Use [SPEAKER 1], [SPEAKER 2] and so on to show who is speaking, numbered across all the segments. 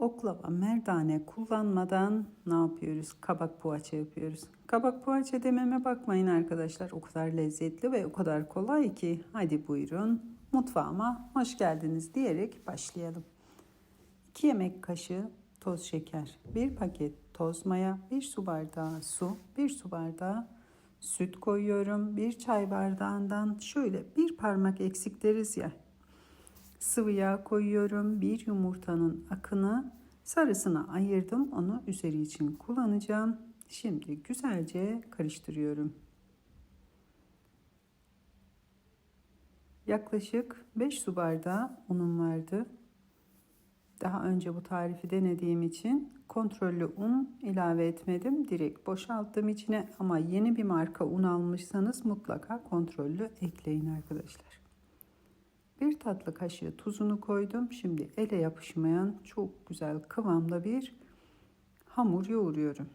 [SPEAKER 1] oklava, merdane kullanmadan ne yapıyoruz? Kabak poğaça yapıyoruz. Kabak poğaça dememe bakmayın arkadaşlar. O kadar lezzetli ve o kadar kolay ki. Hadi buyurun mutfağıma hoş geldiniz diyerek başlayalım. 2 yemek kaşığı toz şeker, 1 paket toz maya, 1 su bardağı su, 1 su bardağı süt koyuyorum. 1 çay bardağından şöyle bir parmak eksik deriz ya sıvı yağ koyuyorum. Bir yumurtanın akını sarısını ayırdım. Onu üzeri için kullanacağım. Şimdi güzelce karıştırıyorum. Yaklaşık 5 su bardağı unum vardı. Daha önce bu tarifi denediğim için kontrollü un ilave etmedim. Direkt boşalttım içine ama yeni bir marka un almışsanız mutlaka kontrollü ekleyin arkadaşlar. Bir tatlı kaşığı tuzunu koydum. Şimdi ele yapışmayan çok güzel kıvamda bir hamur yoğuruyorum.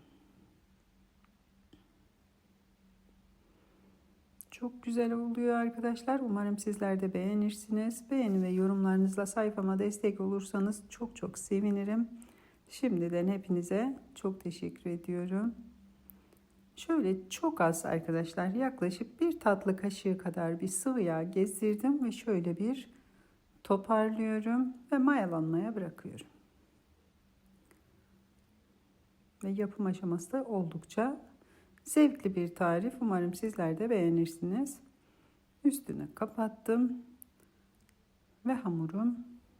[SPEAKER 1] Çok güzel oluyor arkadaşlar. Umarım sizler de beğenirsiniz. Beğeni ve yorumlarınızla sayfama destek olursanız çok çok sevinirim. Şimdiden hepinize çok teşekkür ediyorum. Şöyle çok az arkadaşlar yaklaşık bir tatlı kaşığı kadar bir sıvı yağ gezdirdim ve şöyle bir toparlıyorum ve mayalanmaya bırakıyorum. Ve yapım aşaması da oldukça zevkli bir tarif. Umarım sizler de beğenirsiniz. Üstünü kapattım ve hamurum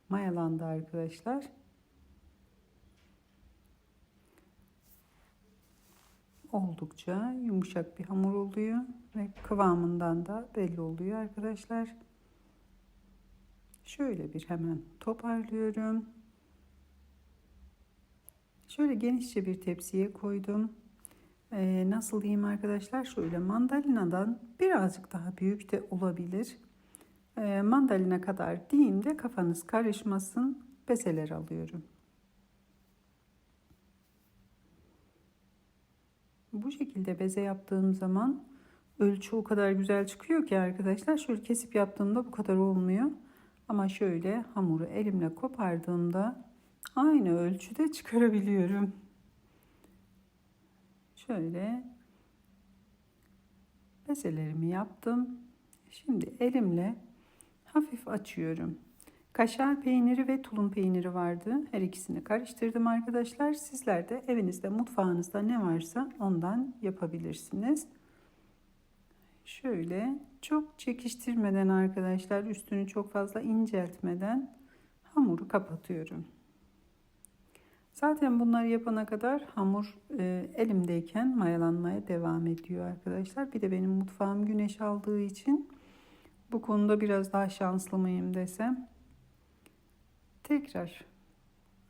[SPEAKER 1] mayalandı arkadaşlar. Oldukça yumuşak bir hamur oluyor ve kıvamından da belli oluyor arkadaşlar. Şöyle bir hemen toparlıyorum. Şöyle genişçe bir tepsiye koydum. Ee, nasıl diyeyim arkadaşlar? Şöyle mandalinadan birazcık daha büyük de olabilir. Ee, mandalina kadar diyeyim de kafanız karışmasın. Bezeler alıyorum. Bu şekilde beze yaptığım zaman ölçü o kadar güzel çıkıyor ki arkadaşlar. Şöyle kesip yaptığımda bu kadar olmuyor. Ama şöyle hamuru elimle kopardığımda aynı ölçüde çıkarabiliyorum. Şöyle bezelerimi yaptım. Şimdi elimle hafif açıyorum. Kaşar peyniri ve tulum peyniri vardı. Her ikisini karıştırdım arkadaşlar. Sizler de evinizde mutfağınızda ne varsa ondan yapabilirsiniz. Şöyle çok çekiştirmeden arkadaşlar üstünü çok fazla inceltmeden hamuru kapatıyorum. Zaten bunları yapana kadar hamur e, elimdeyken mayalanmaya devam ediyor arkadaşlar. Bir de benim mutfağım güneş aldığı için bu konuda biraz daha şanslı mıyım desem Tekrar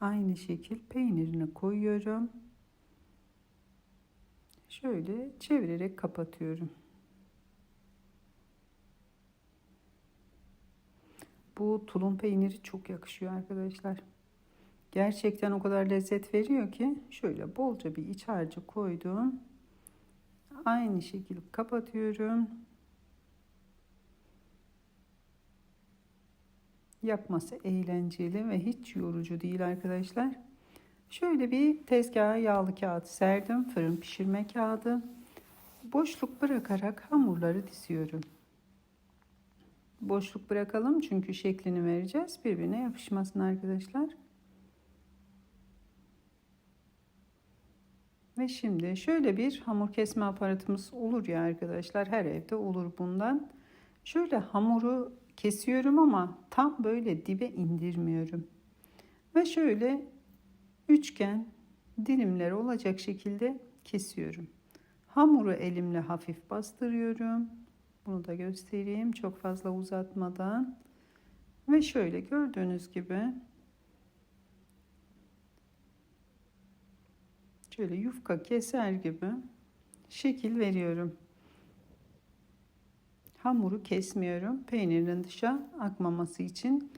[SPEAKER 1] aynı şekil peynirini koyuyorum. Şöyle çevirerek kapatıyorum. Bu tulum peyniri çok yakışıyor arkadaşlar. Gerçekten o kadar lezzet veriyor ki şöyle bolca bir iç harcı koydum. Aynı şekilde kapatıyorum. Yapması eğlenceli ve hiç yorucu değil arkadaşlar. Şöyle bir tezgaha yağlı kağıt serdim. Fırın pişirme kağıdı. Boşluk bırakarak hamurları diziyorum. Boşluk bırakalım çünkü şeklini vereceğiz. Birbirine yapışmasın arkadaşlar. Ve şimdi şöyle bir hamur kesme aparatımız olur ya arkadaşlar. Her evde olur bundan. Şöyle hamuru kesiyorum ama tam böyle dibe indirmiyorum. Ve şöyle üçgen dilimler olacak şekilde kesiyorum. Hamuru elimle hafif bastırıyorum. Bunu da göstereyim çok fazla uzatmadan. Ve şöyle gördüğünüz gibi şöyle yufka keser gibi şekil veriyorum. Hamuru kesmiyorum. Peynirin dışa akmaması için.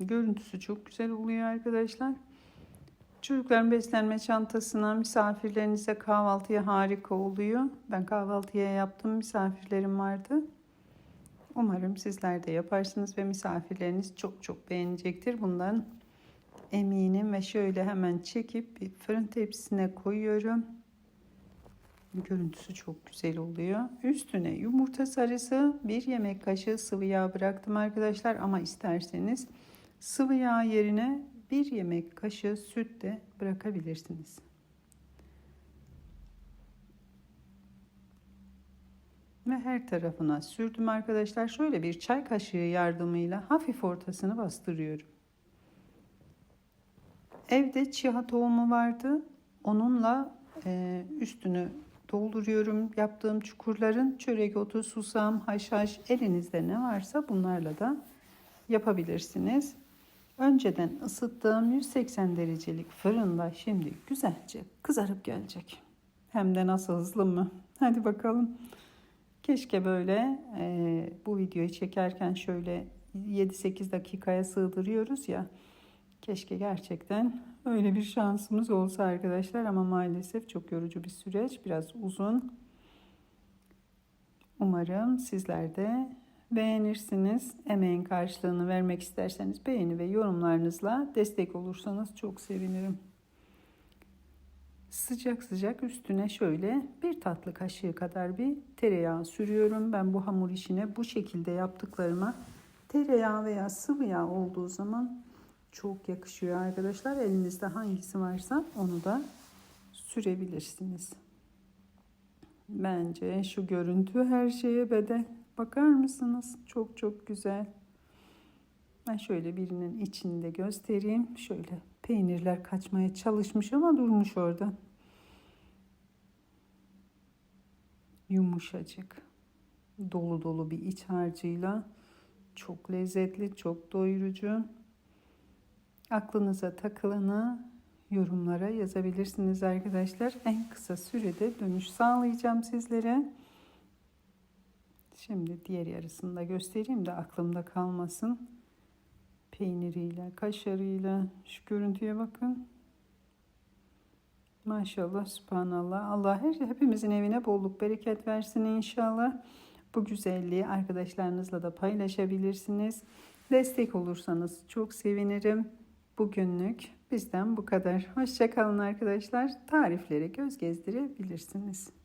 [SPEAKER 1] Görüntüsü çok güzel oluyor arkadaşlar. Çocukların beslenme çantasına, misafirlerinize kahvaltıya harika oluyor. Ben kahvaltıya yaptım, misafirlerim vardı. Umarım sizler de yaparsınız ve misafirleriniz çok çok beğenecektir. Bundan eminim ve şöyle hemen çekip bir fırın tepsisine koyuyorum. Görüntüsü çok güzel oluyor. Üstüne yumurta sarısı, bir yemek kaşığı sıvı yağ bıraktım arkadaşlar ama isterseniz sıvı yağ yerine bir yemek kaşığı süt de bırakabilirsiniz. Ve her tarafına sürdüm arkadaşlar. Şöyle bir çay kaşığı yardımıyla hafif ortasını bastırıyorum. Evde çiha tohumu vardı. Onunla üstünü dolduruyorum. Yaptığım çukurların çörek otu, susam, haşhaş elinizde ne varsa bunlarla da yapabilirsiniz. Önceden ısıttığım 180 derecelik fırında şimdi güzelce kızarıp gelecek. Hem de nasıl hızlı mı? Hadi bakalım. Keşke böyle e, bu videoyu çekerken şöyle 7-8 dakikaya sığdırıyoruz ya. Keşke gerçekten öyle bir şansımız olsa arkadaşlar ama maalesef çok yorucu bir süreç, biraz uzun. Umarım sizler de beğenirsiniz. Emeğin karşılığını vermek isterseniz beğeni ve yorumlarınızla destek olursanız çok sevinirim. Sıcak sıcak üstüne şöyle bir tatlı kaşığı kadar bir tereyağı sürüyorum. Ben bu hamur işine bu şekilde yaptıklarıma tereyağı veya sıvı yağ olduğu zaman çok yakışıyor arkadaşlar. Elinizde hangisi varsa onu da sürebilirsiniz. Bence şu görüntü her şeye bedel. Bakar mısınız? Çok çok güzel. Ben şöyle birinin içinde göstereyim. Şöyle peynirler kaçmaya çalışmış ama durmuş orada. Yumuşacık. Dolu dolu bir iç harcıyla çok lezzetli, çok doyurucu. Aklınıza takılanı yorumlara yazabilirsiniz arkadaşlar. En kısa sürede dönüş sağlayacağım sizlere. Şimdi diğer yarısını da göstereyim de aklımda kalmasın. Peyniriyle, kaşarıyla şu görüntüye bakın. Maşallah, subhanallah. Allah her hepimizin evine bolluk, bereket versin inşallah. Bu güzelliği arkadaşlarınızla da paylaşabilirsiniz. Destek olursanız çok sevinirim. Bugünlük bizden bu kadar. Hoşçakalın arkadaşlar. Tariflere göz gezdirebilirsiniz.